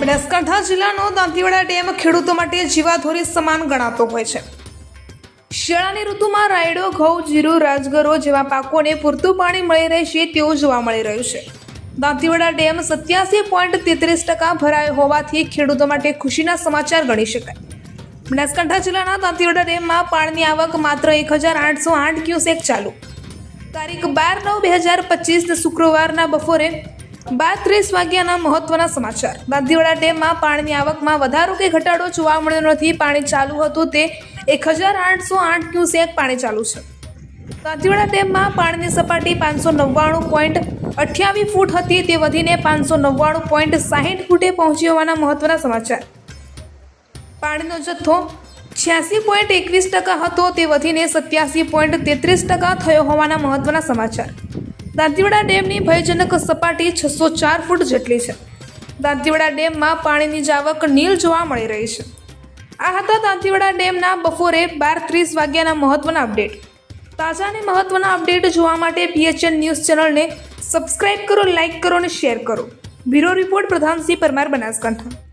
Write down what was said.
બનાસકાંઠા જિલ્લાનો દાંતીવાડા ડેમ ખેડૂતો માટે જીવાધોરી સમાન ગણાતો હોય છે. શિયાળાની ઋતુમાં રાયડો, ઘઉં, જીરું, રાજગરો જેવા પાકોને પૂરતું પાણી મળી રહેશે તેવું જોવા મળી રહ્યું છે. દાંતીવાડા ડેમ સત્યાસી પોઈન્ટ તેત્રીસ ટકા ભરાયો હોવાથી ખેડૂતો માટે ખુશીના સમાચાર ગણી શકાય. બનાસકાંઠા જિલ્લાના દાંતીવાડા ડેમમાં પાણીની આવક માત્ર એક હજાર આઠસો આઠ ક્યુસેક ચાલુ. તારીખ બાર નવ બે હજાર પચીસ, શુક્રવારના બપોરે બાર ત્રીસ વાગ્યાના મહત્વના સમાચાર. દાંતીવાડા ડેમમાં પાણીની આવકમાં વધારો કે ઘટાડો જોવા મળ્યો નથી. પાણી ચાલુ હતું તે એક હજાર આઠસો આઠ ક્યુસેક પાણી ચાલુ છે. દાંતીવાડા ડેમમાં પાણીની સપાટી પાંચસો નવ્વાણું પોઈન્ટ અઠ્યાવીસ ફૂટ હતી. તે વધીને પાંચસો નવ્વાણું પોઈન્ટ સાહીઠ ફૂટે પહોંચી હોવાના મહત્વના સમાચાર. પાણીનો જથ્થો છ્યાસી પોઈન્ટ એકવીસ ટકા હતો. તે વધીને સત્યાસી પોઈન્ટ તેત્રીસ ટકા થયો હોવાના મહત્વના સમાચાર. દાંતીવાડા ડેમની ભયજનક સપાટી છસો ચાર ફૂટ જેટલી છે. દાંતીવાડા ડેમમાં પાણીની જાવક નીલ જોવા મળી રહી છે. આ હતા દાંતીવાડા ડેમના બપોરે બાર ત્રીસ વાગ્યાના મહત્વના અપડેટ. તાજા અને મહત્વના અપડેટ જોવા માટે પીએચએન ન્યૂઝ ચેનલને સબસ્ક્રાઇબ કરો, લાઇક કરો અને શેર કરો. Bureau report Pradhansinh Parmar Banaskantha.